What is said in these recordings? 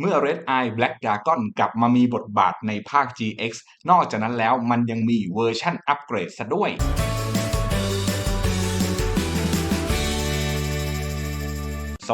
เมื่อ Red Eye Black Dragon กลับมามีบทบาทในภาค GX นอกจากนั้นแล้วมันยังมีเวอร์ชั่นอัปเกรดซะด้วย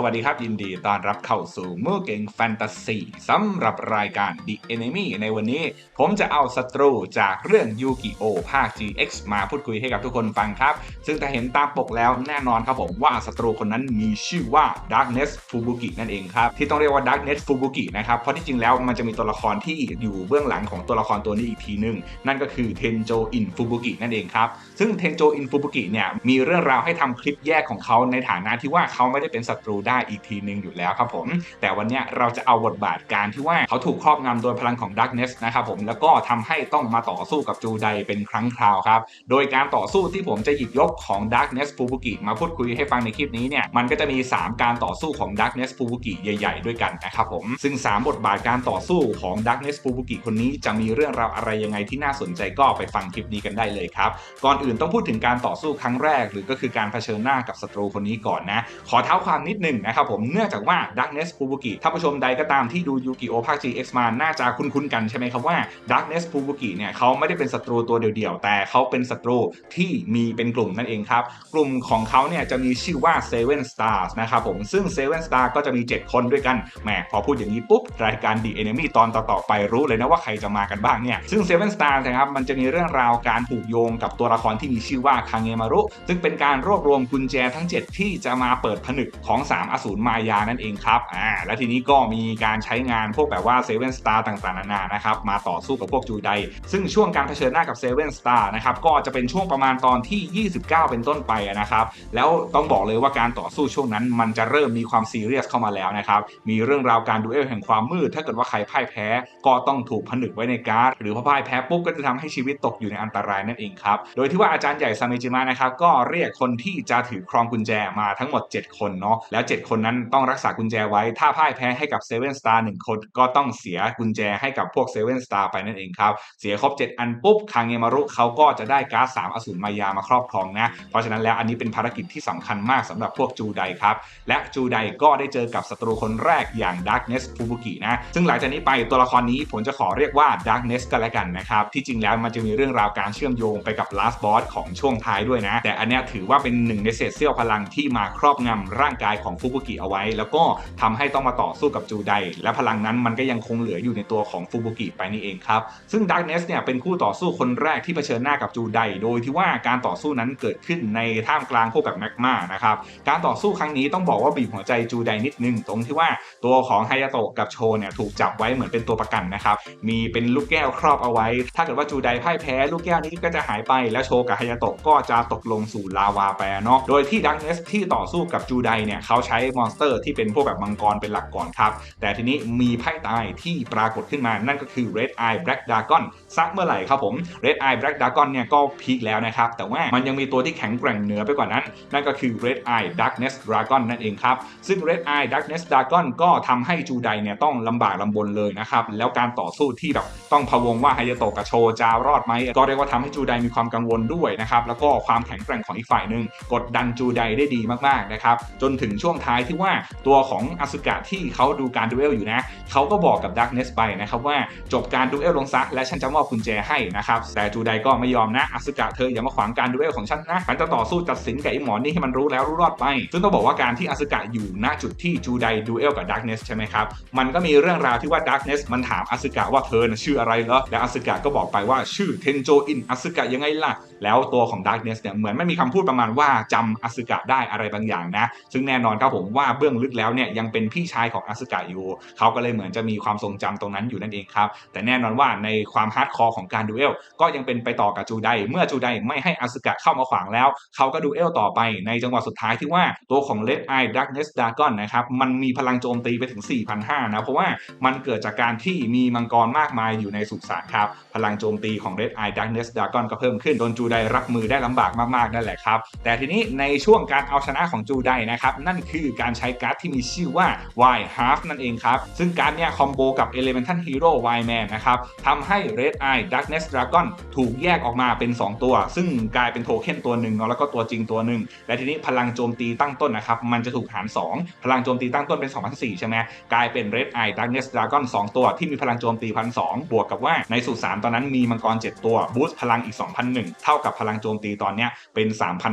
วัสดีครับ ยินดีต้อนรับเข้าสู่เมื่อเก่งแฟนตาซีสำหรับรายการ The Enemy ในวันนี้ ผมจะเอาศัตรูจากเรื่องยูกิโอภาค GX มาพูดคุยให้กับทุกคนฟังครับ ซึ่งถ้าเห็นตามปกแล้วแน่นอนครับผมว่าศัตรูคนนั้นมีชื่อว่า Darkness Fubuki นั่นเองครับ ที่ต้องเรียกว่า Darkness Fubuki นะครับ เพราะที่จริงแล้วมันจะมีตัวละครที่อยู่เบื้องหลังของตัวละครตัวนี้อีกทีหนึง นั่นก็คือ Tenjo In Fubuki นั่นเองครับซึ่ง Tenjo In Fubuki เนี่ยมีเรื่องราวให้ทำคลิปแยกของเขาในฐานะที่ว่าเขาไม่ได้เป็นศัตรูได้อีกทีหนึ่งอยู่แล้วครับผม แต่วันนี้เราจะเอาบทบาทการที่ว่าเขาถูกครอบงำโดยพลังของ Darkness นะครับผมแล้วก็ทำให้ต้องมาต่อสู้กับจูไดเป็นครั้งคราวครับ โดยการต่อสู้ที่ผมจะหยิบยกของ Darkness Fubuki มาพูดคุยให้ฟังในคลิปนี้เนี่ยมันก็จะมี 3 การต่อสู้ของ Darkness Fubuki ใหญ่ ๆ ด้วยกันนะครับผมซึ่ง 3 บทบาทการต่อสู้ของ Darkness Fubuki คนนี้จะมีเรื่องราวอะไรยังไงที่น่าสนใจก็ไปฟังคลิปนี้กันได้เลยครับก่อนอื่นต้องพูดถึงการต่อสู้ครั้งแรก หรือก็คือการเผชิญหน้ากับศัตรูคนนี้ก่อนนะ ขอเท้าความนิดนึงนะครับผมเนื่องจากว่า Darkness Fubuki ถ้านผู้ชมใดก็ตามที่ดูยูกิโอภาค GX มาน่าจะคุ้นๆกันใช่ไหมครับว่า Darkness Fubuki เนี่ยเขาไม่ได้เป็นศัตรูตัวเดียวๆ แต่เขาเป็นศัตรูที่มีเป็นกลุ่มนั่นเองครับ กลุ่มของเขาเนี่ยจะมีชื่อว่า Seven Stars นะครับผมซึ่ง Seven Star ก็จะมี 7 คนด้วยกันแหมพอพูดอย่างนี้ปุ๊บ รายการ The Enemy ตอนต่อๆไปรู้เลยนะว่าใครจะมากันบ้างเนี่ยซึ่ง Seven Stars นะครับมันจะมีเรื่องราวการผูกโยงกับตัวละครที่มีชื่อว่าคางเงมารุซึ่งเป็นการรวบรวมกุญแจทั้ง 7 ที่จะมาเปิดผนึกของ3 อสูรมายานั่นเองครับอ่าและทีนี้ก็มีการใช้งานพวกแบบว่า Seven Star ต่างๆนานานะครับมาต่อสู้กับพวกจูไดซึ่งช่วงการเผชิญหน้ากับ Seven Star นะครับก็จะเป็นช่วงประมาณตอนที่ 29 เป็นต้นไปนะครับแล้วต้องบอกเลยว่าการต่อสู้ช่วงนั้น มันจะเริ่มมีความซีเรียสเข้ามาแล้วนะครับมีเรื่องราวการดูเอลแห่งความมืด ถ้าเกิดว่าใครพ่ายแพ้ก็ต้องถูกผนึกไว้ในการ์ดหรือพอพ่ายแพ้ปุ๊บก็จะทำให้ชีวิตตกอยู่ในอันตรายนั่นเองครับโดยที่ว่าอาจารย์ใหญ่ซาเมจิมะนะครับก็เรียกคนที่จะถือครองกุญแจมาทั้งหมด 7 คนเนาะแล้ว7 คนนั้นต้องรักษากุญแจไว้ ถ้าพ่ายแพ้ให้กับเซเว่นสตาร์หนึ่งคนก็ต้องเสียกุญแจให้กับพวกเซเว่นสตาร์ไปนั่นเองครับ เสียครบ 7 อันปุ๊บคางเงมารุเขาก็จะได้การ์ด3อสูรมายามาครอบครองนะ เพราะฉะนั้นแล้วอันนี้เป็นภารกิจที่สำคัญมากสำหรับพวกจูไดครับ และจูไดก็ได้เจอกับศัตรูคนแรกอย่าง Darkness Fubuki นะ ซึ่งหลังจากนี้ไปตัวละครนี้ผมจะขอเรียกว่า Darkness ก็แล้วกันนะครับ ที่จริงแล้วมันจะมีเรื่องราวการเชื่อมโยงไปกับ Last Boss ของช่วงท้ายด้วยนะ แต่อันนี้ถือว่าเป็นหนึ่งในเศษเสี้ยวพลังที่มาครอบงำร่างกายของฟูบุกิเอาไว้ แล้วก็ทำให้ต้องมาต่อสู้กับจูได และพลังนั้นมันก็ยังคงเหลืออยู่ในตัวของฟูบุกิไปนี่เองครับ ซึ่ง Darkness เนี่ยเป็นคู่ต่อสู้คนแรกที่เผชิญหน้ากับจูได โดยที่ว่าการต่อสู้นั้นเกิดขึ้นในท่ามกลางพวกแบบแมกมานะครับ การต่อสู้ครั้งนี้ต้องบอกว่าบีบหัวใจจูไดนิดนึงตรงที่ว่าตัวของไฮยาโตะกับโชเนี่ยถูกจับไว้เหมือนเป็นตัวประกันนะครับ มีเป็นลูกแก้วครอบเอาไว้ ถ้าเกิดว่าจูไดพ่ายแพ้ลูกแก้วนี้ก็จะหายไป แล้วโชกับไฮยาโตะก็จะตกลงสู่ลาวาไปเนาะ โดยที่ดักเนสที่ต่อสู้กับจูไดเนี่ยเขาใช้มอนสเตอร์ที่เป็นพวกแบบมังกรเป็นหลักก่อนครับ แต่ทีนี้มีไพ่ตายที่ปรากฏขึ้นมานั่นก็คือ Red Eye Black Dragon ซักเมื่อไหร่ครับผม Red Eye Black Dragon เนี่ยก็พีคแล้วนะครับ แต่ว่ามันยังมีตัวที่แข็งแกร่งเหนือไปกว่านั้น นั่นก็คือ Red Eye Darkness Dragon นั่นเองครับ ซึ่ง Red Eye Darkness Dragon ก็ทำให้จูไดเนี่ยต้องลำบากลำบนเลยนะครับ แล้วการต่อสู้ที่แบบต้องพะวงว่าไฮยโตะกับโชจะรอดไหมก็เรียกว่าทำให้จูไดมีความกังวลด้วยนะครับแล้วก็ความแข็งแกร่งของอีกฝ่ายหนึ่งกดดันจูไดได้ดีมากๆนะครับจนถึงช่วงท้ายที่ว่าตัวของอสุกะที่เขาดูการดูเอลอยู่นะเขาก็บอกกับ Darkness ไปนะครับว่าจบการดูเอลลงซะและฉันจะมอบกุญแจให้นะครับแต่จูไดก็ไม่ยอมนะอสุกะเธออย่ามาขวางการดูเอลของฉันนะฉันจะต่อสู้ตัดสินกับไอ้หมอนี่ให้มันรู้แล้วรู้รอดไป ซึ่งต้องบอกว่าการที่อสุกะอยู่ณจุดที่จูไดดูเอลกับ Darkness ใช่ไหมครับมันก็มีเรื่องราวที่ว่า Darkness มันถามอสุกะว่าเธอชื่ออะไรเหรอและอสุกะก็บอกไปว่าชื่อเทนโจอินอสุกะยังไงล่ะ แล้วตัวของ Darkness เนี่ยเหมือนไม่มีคำพูดประมาณว่าจำอสุกะได้อะไรบางอย่างนะ ซึ่งแน่นอนครับผมว่าเบื้องลึกแล้วเนี่ยยังเป็นพี่ชายของอสุกะอยู่ เขาก็เลยเหมือนจะมีความทรงจำตรงนั้นอยู่นั่นเองครับ แต่แน่นอนว่าในความฮาร์ดคอร์ของการดูเอลก็ยังเป็นไปต่อกับจูได เมื่อจูไดไม่ให้อสุกะเข้ามาขวางแล้ว เขาก็ดูเอลต่อไปในจังหวะสุดท้ายที่ว่าตัวของ Red Eye Darkness Dragon นะครับมันมีพลังโจมตีไปถึง 4,500 นะ เพราะว่ามันเกิดจากการที่มีมังกรมากมายอยู่ในสุสานครับพลังโจมตีของ Red Eye Darkness Dragon ก็เพิ่มขึ้นจนจูไดรับมือได้ลำบากมากๆนั่นแหละครับ แต่ทีนี้ในช่วงการเอาชนะของจูไดนะครับ นั่นคือการใช้การ์ดที่มีชื่อว่า Y Half นั่นเองครับ ซึ่งการ์ดเนี่ยคอมโบกับ Elemental Hero Y Man นะครับทำให้ Red Eye Darkness Dragon ถูกแยกออกมาเป็น 2 ตัว ซึ่งกลายเป็นโทเค็นตัวหนึ่งแล้วก็ตัวจริงตัวหนึ่งและทีนี้พลังโจมตีตั้งต้นนะครับมันจะถูกหาร 2 พลังโจมตีตั้งต้นเป็น2004ใช่ไหมกลายเป็น Red Eye Darkness Dragon 2 ตัวที่มีพลังโจมตี1,200บวกกับว่าในสูตร3ตอนนั้นมีมังกร 7 ตัวบูสต์พลังอีก 2,001 เท่ากับพลังโจมตีตอนนี้เป็น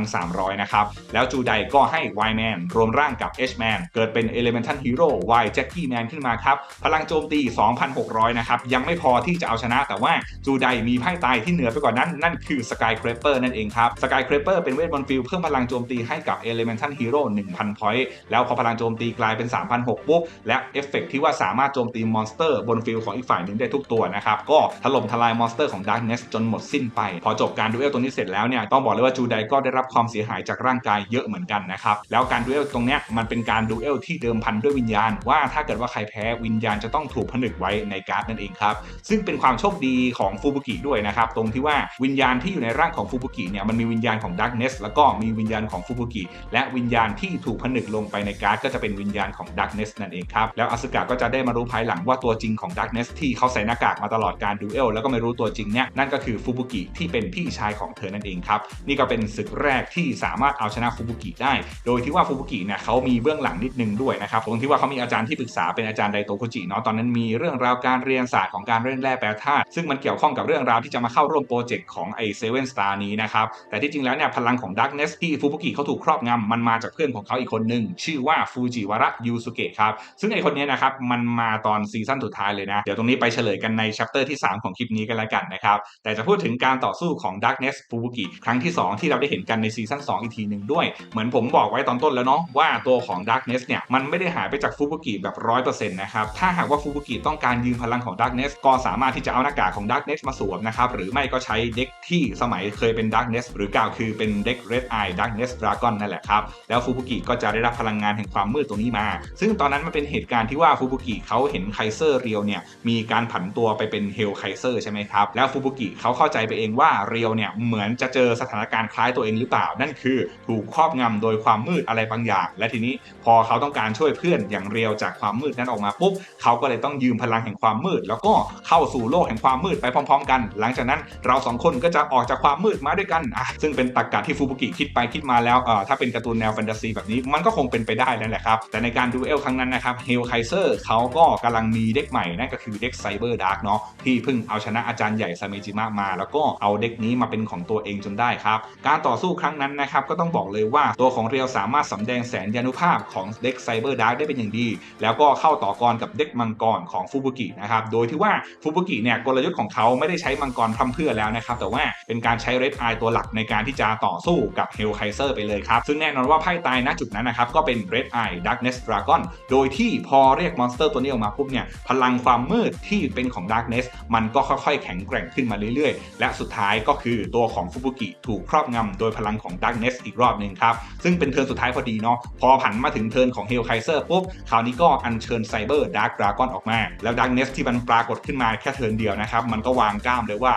3,300 นะครับ แล้วจูไดก็ให้ Y Man รวมร่างกับ H Man เกิดเป็น Elemental Hero Y Jackie Man ขึ้นมาครับ พลังโจมตี 2,600 นะครับ ยังไม่พอที่จะเอาชนะ แต่ว่าจูไดมีไพ่ตายที่เหนือไปกว่านั้น นั่นคือ Sky Creeper นั่นเองครับ Sky Creeper เป็นเวทมนต์ฟิลเพิ่มพลังโจมตีให้กับ Elemental Hero 1,000 point แล้วพอพลังโจมตีกลายเป็น 3,600 ปุ๊บ และเอฟเฟกต์ที่ว่าสามารถโจมตีมอนสเตอร์บนฟิลของอีกฝ่ายหนึ่งได้ทุกตัวนะครับ ก็ถล่มทลายมอนสเตอร์ของ Darkness จนหมดสิ้นไป พอจบการดูเอลตรงนี้เสร็จแล้วเนี่ยต้องบอกเลยว่าจูไดก็ได้รับความเสียหายจากร่างกายเยอะเหมือนกันนะครับแล้วการดูเอลตรงเนี้ยมันเป็นการดูเอลที่เดิมพันด้วยวิญญาณ ว่าถ้าเกิดว่าใครแพ้วิญญาณจะต้องถูกผนึกไว้ในการ์ดนั่นเองครับซึ่งเป็นความโชคดีของฟูบุกิด้วยนะครับตรงที่ว่าวิญญาณที่อยู่ในร่างของฟูบุกิเนี่ยมันมีวิญญาณของดักเนสแล้วก็มีวิญญาณของฟูบุกิและวิญญาณที่ถูกผนึกลงไปในการ์ดก็จะเป็นวิญญาณของดักเนสนั่นเองครับแล้วอสกะก็จะได้มารู้ภายหลังว่าตัวจริงของดักเนสที่เขาใส่หน้ากากมาตลอดการดูเอลแล้วก็ไม่รู้ตัวจริงเนี่ยนั่นก็คือฟูบุกิที่เป็นพี่ชายของเธอนั่นเองครับ นี่ก็เป็นศึกแรกที่สามารถเอาชนะฟูบุกิได้ โดยที่ว่าฟูบุกิเนี่ยเขามีเบื้องหลังนิดนึงด้วยนะครับตรงที่ว่าเขามีอาจารย์ที่ปรึกษาเป็นอาจารย์ไดโตโคจิเนาะตอนนั้นมีเรื่องราวการเรียนศาสตร์ของการเล่นแร่แปรธาตุซึ่งมันเกี่ยวข้องกับเรื่องราวที่จะมาเข้าร่วมโปรเจกต์ของไอเซเว่นสตาร์นี้นะครับแต่ที่จริงแล้วเนี่ยพลังของดักเนสที่ฟูบุกิเขาถูกครอบงำมันมาจากเพื่อนของเขาอีกคนหนึ่งชื่อว่าฟูจิวาระยูสุเกะครับซึ่งไอคนนี้นะครับมันมาตอนซีซั่นสุดท้ายเลยนะเดี๋ยวตรงนี้ไปเฉลยกันในชัปเตอร์ที่ 3 ของคลิปนี้กันแล้วกันนะครับแต่จะพูดถึงการต่อสู้ของ S ฟูบุกิครั้งที่ 2 ที่เราได้เห็นกันในซีซั่น2 อีกทีหนึ่งด้วย เหมือนผมบอกไว้ตอนต้นแล้วเนาะว่าตัวของ Darkness เนี่ย มันไม่ได้หายไปจากฟูบุกิแบบ 100%นะครับ ถ้าหากว่าฟูบุกิต้องการยืมพลังของ Darkness ก็สามารถที่จะเอาหน้ากากของ Darkness มาสวมนะครับหรือไม่ก็ใช้เด็กที่สมัยเคยเป็น Darkness หรือกล่าวคือเป็นเด็ก Red Eye Darkness Dragon นั่นแหละครับแล้วฟูบุกิก็จะได้รับพลังงานแห่งความมืดตรงนี้มา ซึ่งตอนนั้นมันเป็นเหตุการณ์ที่ว่าฟูบุกิเขาเห็นไคเซอร์เรียวเนี่ยมีการผันตัวไปเป็นเฮลไคเซอร์ใช่ไหมครับแล้วฟูบุกิเขาเข้าใจไปเองว่าเรียวเนี่ยเหมือนจะเจอสถานการณ์คล้ายตัวเองหรือเปล่า นั่นคือถูกครอบงำโดยความมืดอะไรบางอย่าง และทีนี้พอเขาต้องการช่วยเพื่อนอย่างเรียวจากความมืดนั้นออกมาปุ๊บเขาก็เลยต้องยืมพลังแห่งความมืด แล้วก็เข้าสู่โลกแห่งความมืดไปพร้อม ๆ กัน หลังจากนั้นเราสองคนก็จะออกจากความมืดมาด้วยกันอะซึ่งเป็นตรรกะที่ฟูบุกิคิดไปคิดมาแล้วเอ่อถ้าเป็นการ์ตูนแนวแฟนตาซีแบบนี้มันก็คงเป็นไปได้นั่นแหละครับแต่ในการดูเอลครั้งนั้นนะครับเฮลไคเซอร์เขาก็กำลังมีเด็กใหม่นั่นก็คือเด็กไซเบอร์ดาร์กเนาะที่เพิ่งเอาชนะอาจารย์ใหญ่ซาเมจิมะมา แล้วก็เอาเด็กนี้มาเป็นของตัวเองจนได้ครับ การต่อสู้ครั้งนั้นนะครับก็ต้องบอกเลยว่าตัวของเรียวสามารถสำแดงแสนยานุภาพของเด็กไซเบอร์ดาร์กได้เป็นอย่างดี แล้วก็เข้าต่อกรกับเด็กมังกรของฟูบุกินะครับโดยที่ว่าฟูบุกิเนี่ยกลยุทธ์ของเขาไม่ได้ใช้มังกรพร่ำเพื่อแล้วนะครับแต่ว่าเป็นการใช้เรดไอตัวหลักในการที่จะต่อสู้กับเฮลไคเซอร์ไปเลยครับซึ่งแน่นอนว่าไพ่ตายณจุดนั้นนะครับก็เป็น Red Eye Darkness Dragon โดยที่พอเรียกมอนสเตอร์ตัวนี้ออกมาปุ๊บเนี่ยพลังความมืดที่เป็นของ Darkness มันก็ค่อยๆ แข็งแกร่งขึ้นมาเรื่อยๆ และสุดท้ายก็คือตัวของฟูบุกิถูกครอบงำโดยพลังของ Darkness อีกรอบหนึ่งครับ ซึ่งเป็นเทิร์นสุดท้ายพอดีเนาะพอผันมาถึงเทิร์นของ Hell Kaiser ปุ๊บคราวนี้ก็อัญเชิญไซเบอร์ดาร์กดราก้อนออกมา แล้ว Darkness ที่มันปรากฏขึ้นมาแค่เทิร์นเดียวนะครับ มันก็วางกล้ามเลยว่า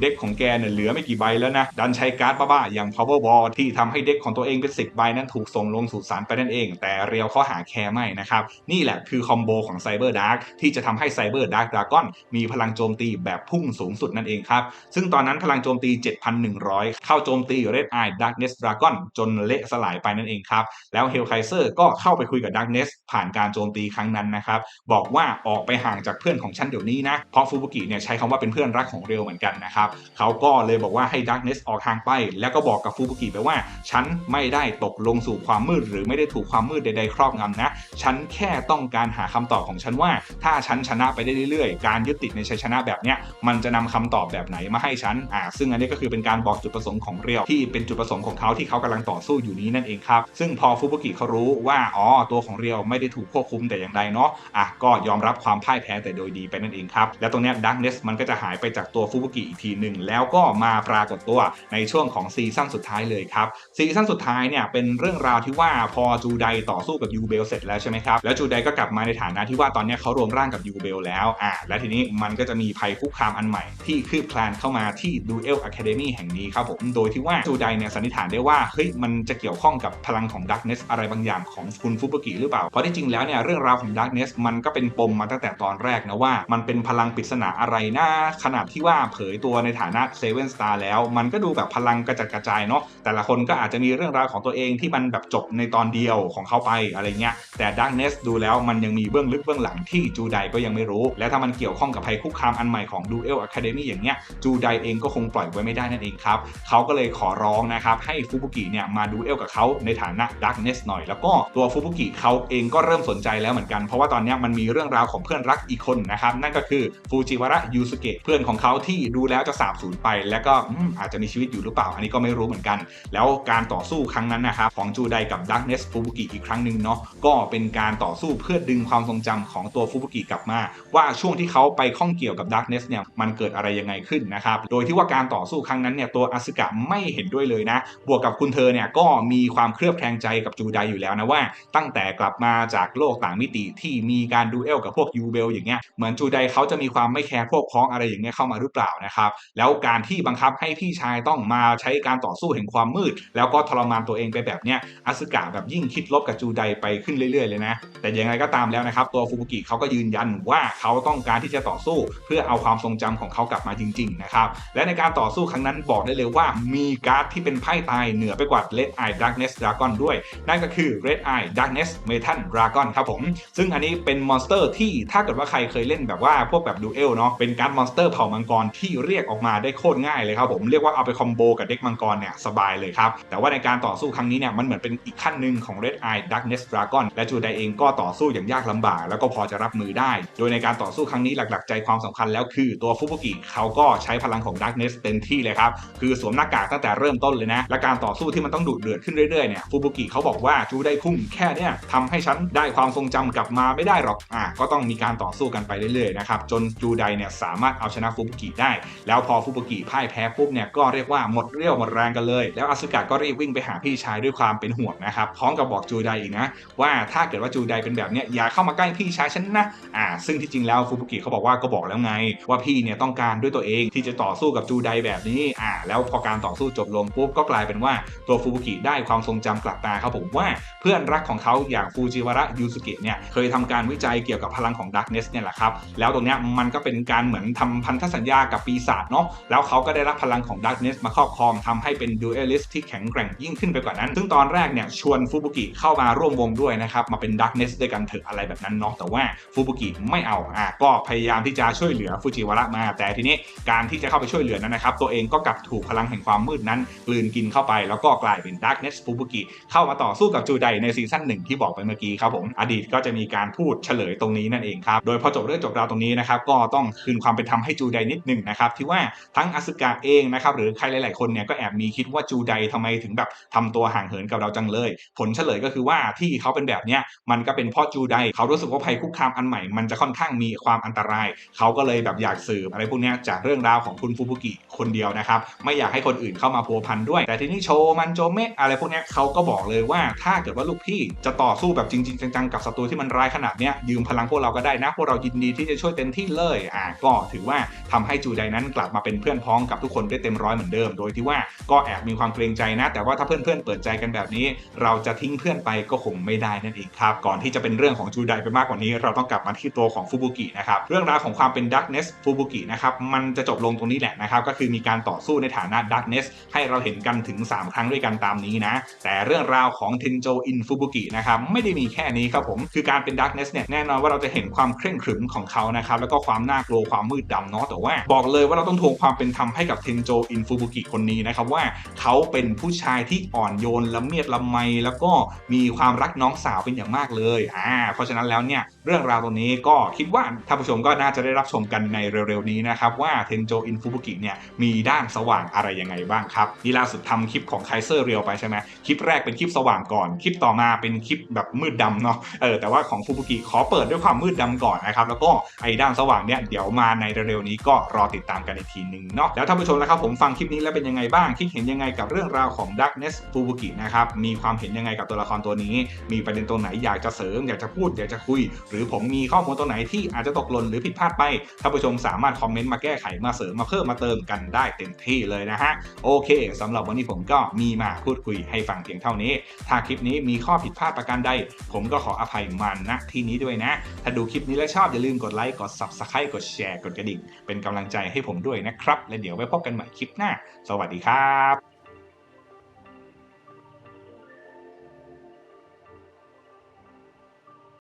เด็กของแกเนี่ยเหลือไม่กี่ใบแล้วนะ ดันใช้การ์ดบ้าๆอย่าง Power Ball ที่ทำให้เด็กของตัวเองเป็น10ใบนั้นถูกส่งลงสู่สารไปนั่นเอง แต่เรียวเขาหาแคร์ไม่นะครับนี่แหละคือคอมโบของไซเบอร์ดาร์กที่จะทำให้ไซเบอร์ดาร์กดราก้อนมีพลังโจมตีแบบพุ่งสูงสุดนั่นเองครับซึ่งตอนนั้นพลังโจมตี7,100 เข้าโจมตี Red Eye Darkness Dragon จนเละสลายไปนั่นเองครับ แล้วเฮลไคเซอร์ก็เข้าไปคุยกับ Darkness ผ่านการโจมตีครั้งนั้นนะครับ บอกว่าออกไปห่างจากเพื่อนของฉันเดี๋ยวนี้นะ เพราะฟูบุกิเนี่ยใช้คำว่าเป็นเพื่อนรักของเรียวเหมือนกันนะครับ เขาก็เลยบอกว่าให้ Darkness ออกห่างไป แล้วก็บอกกับฟูบุกิไปว่า ฉันไม่ได้ตกลงสู่ความมืด หรือไม่ได้ถูกความมืดใดๆครอบงำนะ ฉันแค่ต้องการหาคำตอบของฉันว่า ถ้าฉันชนะไปได้เรื่อยๆ การยึดติดในชัยชนะแบบเนี้ยมันจะนำคำตอบแบบไหนมาให้ฉัน อ่า ซึ่งอันนี้ก็ก็คือเป็นการบอกจุดประสงค์ของเรียวที่เป็นจุดประสงค์ของเขาที่เขากำลังต่อสู้อยู่นี้นั่นเองครับ ซึ่งพอฟูบุกิเขารู้ว่าอ๋อตัวของเรียวไม่ได้ถูกควบคุมแต่อย่างใดเนาะอะก็ยอมรับความพ่ายแพ้แต่โดยดีไปนั่นเองครับ แล้วตรงเนี้ยดักเนสมันก็จะหายไปจากตัวฟูบุกิอีกทีหนึ่งแล้วก็มาปรากฏตัวในช่วงของซีซั่นสุดท้ายเลยครับซีซั่นสุดท้ายเนี่ยเป็นเรื่องราวที่ว่าพอจูไดต่อสู้กับยูเบลเสร็จแล้วใช่ไหมครับแล้วจูไดก็กลับมาในฐานะที่ว่าตอนเนี้ยเขารวมร่างกับยูเบลแล้วอะและทีนี้มันก็จะมีภัยคุกคามอันใหม่ที่คืบคลานเข้ามาที่ดูเอลอะคา Academy แห่งนี้ครับผมโดยที่ว่าจูไดเนี่ยสันนิษฐานได้ว่าเฮ้ยมันจะเกี่ยวข้องกับพลังของ Darkness อะไรบางอย่างของคุณฟุบุกิหรือเปล่า เพราะที่จริงแล้วเนี่ยเรื่องราวของ Darkness มันก็เป็นปมมาตั้งแต่ตอนแรกนะว่า มันเป็นพลังปริศนาอะไรนะขนาดที่ว่าเผยตัวในฐานะเซเว่นสตาร์แล้ว มันก็ดูแบบพลังกระจัดกระจายเนาะแต่ละคนก็อาจจะมีเรื่องราวของตัวเองที่มันแบบจบในตอนเดียวของเขาไปอะไรเงี้ยแต่ Darkness ดูแล้วมันยังมีเบื้องลึกเบื้องหลังที่จูไดก็ยังไม่รู้ และถ้ามันเกี่ยวข้องกับภัยคุกคามอันใหม่ของ Duel Academy อย่างเงี้ยจูไดเองก็คงปล่อยไว้ไม่ได้นั่นเองครับเขาก็เลยขอร้องนะครับให้ฟุบุกิเนี่ยมาดูเอลกับเขาในฐานะ Darkness หน่อย แล้วก็ตัวฟุบุกิเขาเองก็เริ่มสนใจแล้วเหมือนกัน เพราะว่าตอนนี้มันมีเรื่องราวของเพื่อนรักอีกคนนะครับนั่นก็คือฟูจิวาระยูสุเกะเพื่อนของเขาที่ดูแล้วจะสาบสูญไป แล้วก็อาจจะมีชีวิตอยู่หรือเปล่า อันนี้ก็ไม่รู้เหมือนกัน แล้วการต่อสู้ครั้งนั้นนะครับของจูไดกับ Darkness ฟุบุกิอีกครั้งหนึ่งเนาะก็เป็นการต่อสู้เพื่อดึงความทรงจำของตัวฟุบุกิกลับมา ว่าช่วงที่เขาไปข้องเกี่ยวกับ Darkness เนี่ยมันเกิดอะไรยังไงขึ้นนะครับโดยที่ว่าการต่อสู้ครั้งนั้นเนี่ยตัวอาสึกะไม่เห็นด้วยเลยนะ บวกกับคุณเธอเนี่ยก็มีความเครือบแคลงใจกับจูไดอยู่แล้วนะว่า ตั้งแต่กลับมาจากโลกต่างมิติที่มีการดูเอลกับพวกยูเบลอย่างเงี้ยเหมือนจูไดเขาจะมีความไม่แคร์พวกพ้องอะไรอย่างเงี้ยเข้ามาหรือเปล่านะครับแล้วการที่บังคับให้พี่ชายต้องมาใช้การต่อสู้แห่งความมืด แล้วก็ทรมานตัวเองไปแบบเนี้ยอาสึกะแบบยิ่งคิดลบกับจูไดไปขึ้นเรื่อยๆเลยนะแต่ยังไงก็ตามแล้วนะครับตัวฟูบุกิเขาก็ยืนยันว่าเขาต้องการที่จะต่อสู้ เพื่อเอาความทรงจำของเขากลับมาจริง ๆนะครับ และในการต่อสู้ครั้งนั้นบอกได้เลยว่ามีการ์ดที่เป็นไพ่ตายเหนือไปกว่า Red Eye Darkness Dragon ด้วย นั่นก็คือ Red Eye Darkness Metal Dragon ครับผม ซึ่งอันนี้เป็นมอนสเตอร์ที่ถ้าเกิดว่าใครเคยเล่นแบบว่าพวกแบบดูเอลเนาะเป็นการ์ดมอนสเตอร์เผ่ามังกรที่เรียกออกมาได้โคตรง่ายเลยครับผมเรียกว่าเอาไปคอมโบกับเด็กมังกรเนี่ยสบายเลยครับ แต่ว่าในการต่อสู้ครั้งนี้เนี่ยมันเหมือนเป็นอีกขั้นหนึ่งของ Red Eye Darkness Dragon และจูไดเองก็ต่อสู้อย่างยากลำบาก แล้วก็พอจะรับมือได้ โดยในการต่อสู้ครั้งนี้หลักๆใจความสำคัญแล้วคือตัวฟุบุกิเขาก็ใช้พลังของ Darkness เต็มที่เลยครับ คือสวมหน้ากากตั้งแต่เริ่มต้นเลยนะ และการต่อสู้ที่มันต้องดุเดือดขึ้นเรื่อยๆเนี่ยฟูบุกิเขาบอกว่าจูไดคุ้มแค่เนี่ยทำให้ฉันได้ความทรงจำกลับมาไม่ได้หรอกอะก็ต้องมีการต่อสู้กันไปเรื่อยๆนะครับจนจูไดเนี่ยสามารถเอาชนะฟูบุกิได้ แล้วพอฟูบุกิพ่ายแพ้ปุ๊บเนี่ยก็เรียกว่าหมดเรี่ยวหมดแรงกันเลย แล้วอาสึกะก็รีบวิ่งไปหาพี่ชายด้วยความเป็นห่วงนะครับพร้อมกับบอกจูไดอีกนะ ว่าถ้าเกิดว่าจูไดเป็นแบบเนี้ยอย่าเข้ามาใกล้พี่ชายฉันนะอ่าซึ่งที่จริงแล้วฟูบุกิเขาบอกว่าก็บอกแล้วไง ว่าพี่เนี่ยต้องการด้วยตัวเองที่จะต่อสู้กับจูไดแบบนี้อ่าแล้วพอการต่อสู้จบลงปุ๊บก็กลายเป็นว่าตัวฟูบุกิได้ความทรงจำกลับมาครับผมว่าเพื่อนรักของเขาอย่างฟูจิวาระยูสุเกะเนี่ยเคยทำการวิจัยเกี่ยวกับพลังของดักเนสเนี่ยแหละครับแล้วตรงเนี้ยมันก็เป็นการเหมือนทำพันธสัญญากับปีศาจเนาะแล้วเขาก็ได้รับพลังของดักเนสมาครอบครองทำให้เป็นดูเอลิสที่แข็งแกร่งยิ่งขึ้นไปกว่านั้น ซึ่งตอนแรกเนี่ยชวนฟูบุกิเข้ามาร่วมวงด้วยนะครับมาเป็นดักเนสด้วยกันเถอะอะไรแบบนั้นเนาะแต่ว่าฟูบุกิไม่เอาอะก็พยายามที่จะช่วยเหลือฟูจิวาระมา แต่ทีนี้การที่จะเข้าไปช่วยเหลือนั้นนะครับตัวเองก็กลับถูกพลังแห่งความมืดนั้นกลืนกินเข้าไปแล้วก็กลายเป็นดักเนสฟูบุกิเข้ามาต่อสู้กับจูไดในซีซั่นหนึ่งที่บอกไปเมื่อกี้ครับผมอดีตก็จะมีการพูดเฉลยตรงนี้นั่นเองครับโดยพอจบเรื่องจบราวตรงนี้นะครับก็ต้องคืนความเป็นธรรมให้จูไดนิดหนึ่งนะครับที่ว่าทั้งอสึกะเองนะครับหรือใครหลาย ๆ คนเนี่ยก็แอบมีคิดว่าจูไดทำไมถึงแบบทำตัวห่างเหินกับเราจังเลย ผลเฉลยก็คือว่าที่เขาเป็นแบบเนี้ยมันก็เป็นเพราะจูไดเขารู้สึกว่าภัยคุกคามอันใหม่มันจะค่อนข้างมีความอันตราย เขาก็เลยแบบอยากสืบอะไรพวกเนี้ยจากเรื่องราวของคุณฟูบุกิคนเดียวนะครับ ไม่อยากให้คนอื่นเข้ามาพัวพันด้วย แต่ทีนี้โชมันโจเมะอะไรพวกนี้เขาก็บอกเลยว่าถ้าเกิดว่าลูกพี่จะต่อสู้แบบจริง ๆ จังๆกับศัตรูที่มันร้ายขนาดเนี้ยยืมพลังพวกเราก็ได้นะ พวกเรายินดีที่จะช่วยเต็มที่เลยอ่าก็ถือว่าทำให้จูไดนั้นกลับมาเป็นเพื่อนพ้องกับทุกคนได้เต็มร้อยเหมือนเดิม โดยที่ว่าก็แอบมีความเกรงใจนะ แต่ว่าถ้าเพื่อนๆเปิดใจกันแบบนี้ เราจะทิ้งเพื่อนไปก็คงไม่ได้นั่นเองครับก่อนที่จะเป็นเรื่องของจูไดไปมากกว่านี้ เราต้องกลับมาที่ตัวของฟูบุกินะครับเรื่องราวของความเป็นดักเนสฟูบุกินะครับมันจะจบลงตรงนี้แหละนะครับก็คือมีการต่อสู้ในฐานะดักเนสให้เราเห็นกันถึง 3 ครั้งด้วยกันตามนี้นะ แต่เรื่องราวของเทนโจอินฟูบุกินะครับไม่ได้มีแค่นี้ครับผม คือการเป็นดักเนสเนี่ยแน่นอนว่าเราจะเห็นความเคร่งขรึมของเขานะครับแล้วก็ความน่ากลัวความมืดดำเนาะแต่ว่าบอกเลยว่าเราต้องทวงความเป็นธรรมให้กับเทนโจอินฟูบุกิคนนี้นะครับว่าเขาเป็นผู้ชายที่อ่อนโยนละเมียดละไม แล้วก็มีความรักน้องสาวเป็นอย่างมากเลยอ่าเพราะฉะนั้นแล้วเนี่ยเรื่องราวตรงนี้ก็คิดว่าท่านผู้ชมก็น่าจะได้รับชมกันในเร็วๆนี้นะครับว่าเทนโจอินฟูบุกิเนี่ยมีด้านสว่างอะไรยังไงบ้างครับนี่ล่าสุดทำคลิปของไคเซอร์เรียลไปใช่ไหมคลิปแรกเป็นคลิปสว่างก่อน คลิปต่อมาเป็นคลิปแบบมืดดำเนาะเออแต่ว่าของฟูบุกิขอเปิดด้วยความมืดดำก่อนนะครับแล้วก็ไอ้ด้านสว่างเนี่ยเดี๋ยวมาในเร็วๆนี้ก็รอติดตามกันอีกทีหนึ่งเนาะแล้วท่านผู้ชมนะครับผมฟังคลิปนี้แล้วเป็นยังไงบ้างคิดเห็นยังไงกับเรื่องราวของ Darkness ฟูบุกินะครับมีความเห็นยังไงกับตัวละครตัวนี้ มีประเด็นตรงไหนอยากจะเสริมอยากจะพูดอยากจะคุย หรือผมมีข้อมูลตรงไหนที่อาจจะตกหล่นหรือผิดพลาดไปท่านผู้ชมสามารถคอมเมนต์มาแก้ไขมาเสริมมาเพิ่มมาเติมกันได้เต็มที่เลยนะฮะโอเคสำหรับวันนี้ผมก็มีมาพูดคุยให้ฟังเพียงเท่านี้ ถ้าคลิปนี้มีข้อผิดพลาดประการใด ผมก็ขออภัยมาณที่นี้ด้วยนะ ถ้าดูคลิปนี้แล้วชอบอย่าลืมกดไลค์กด Subscribe กดแชร์กดกระดิ่ง เป็นกำลังใจให้ผมด้วยนะครับ และเดี๋ยวไว้พบกันใหม่คลิปหน้า สวัสดีครับ